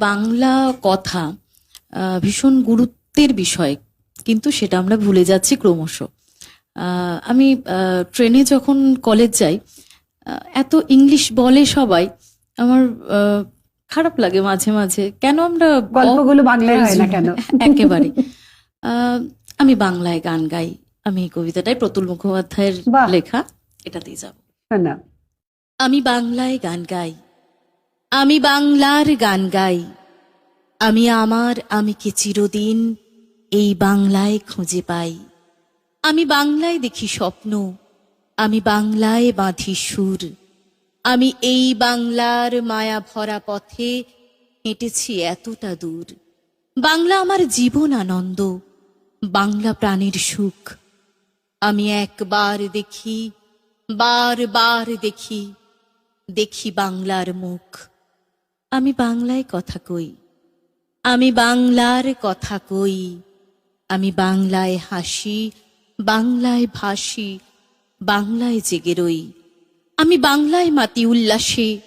বাংলা কথা ভীষণ গুরুত্বের বিষয় কিন্তু সেটা আমরা ভুলে যাচ্ছি ক্রমশ। আমি ট্রেনে যখন কলেজ যাই এত ইংলিশ বলে সবাই আমার আহ, খারাপ লাগে মাঝে মাঝে। কেন আমরা গল্পগুলো বাংলায় হয় না কেন? একেবারে আহ, আমি বাংলায় গান গাই। আমি এই কবিতাটাই প্রতুল মুখোপাধ্যায়ের। লেখা এটাতেই যাব। না। আমি বাংলায় গান গাই। আমি বাংলার গান গাই। আমি আমার আমিকে চিরদিন এই বাংলায় খুঁজে পাই? আমি বাংলায় দেখি স্বপ্ন, আমি বাংলায় বাঁধি সুর। আমি এই বাংলার মায়া ভরা পথে হেঁটেছি এতটা দূর। বাংলা আমার জীবন আনন্দ, বাংলা প্রাণের সুখ। আমি একবার দেখি বার বার দেখি দেখি বাংলার মুখ। আমি বাংলায় কথা কই। আমি বাংলার কথা কই। আমি বাংলায় হাসি, বাংলায় ভাসি, বাংলায় জেগে রই। আমি বাংলায় মাতি উল্লাসে,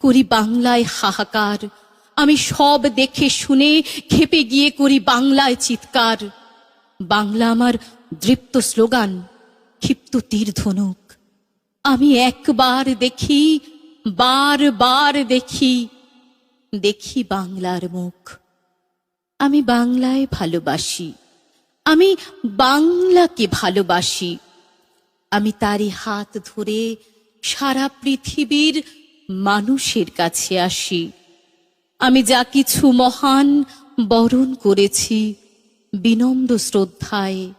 করি বাংলায় হাহাকার। আমি সব দেখে শুনে খেপে গিয়ে করি বাংলায় চিৎকার। বাংলা আমার দৃপ্ত স্লোগান, ক্ষিপ্ত তীর ধনুক। আমি একবার দেখি বার বার দেখি দেখি বাংলার মুখ। আমি বাংলায় ভালোবাসি। আমি বাংলাকে ভালোবাসি। আমি তারই হাত ধরে সারা পৃথিবীর মানুষের কাছে আসি। আমি যা কিছু মহান বরণ করেছি বিনম্র শ্রদ্ধায়।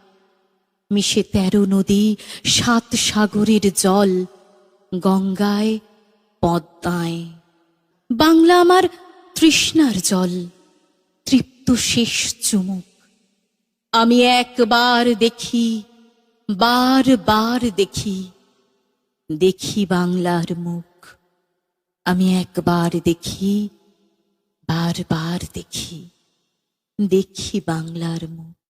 মিশে তেরো নদী, সাত সাগরের জল গঙ্গায়, পদ্মায়। বাংলা আমার তৃষ্ণার জল, তৃপ্ত শেষ চুমুক। আমি একবার দেখি, বার বার দেখি দেখি বাংলার মুখ। আমি একবার দেখি, বার বার দেখি দেখি বাংলার মুখ।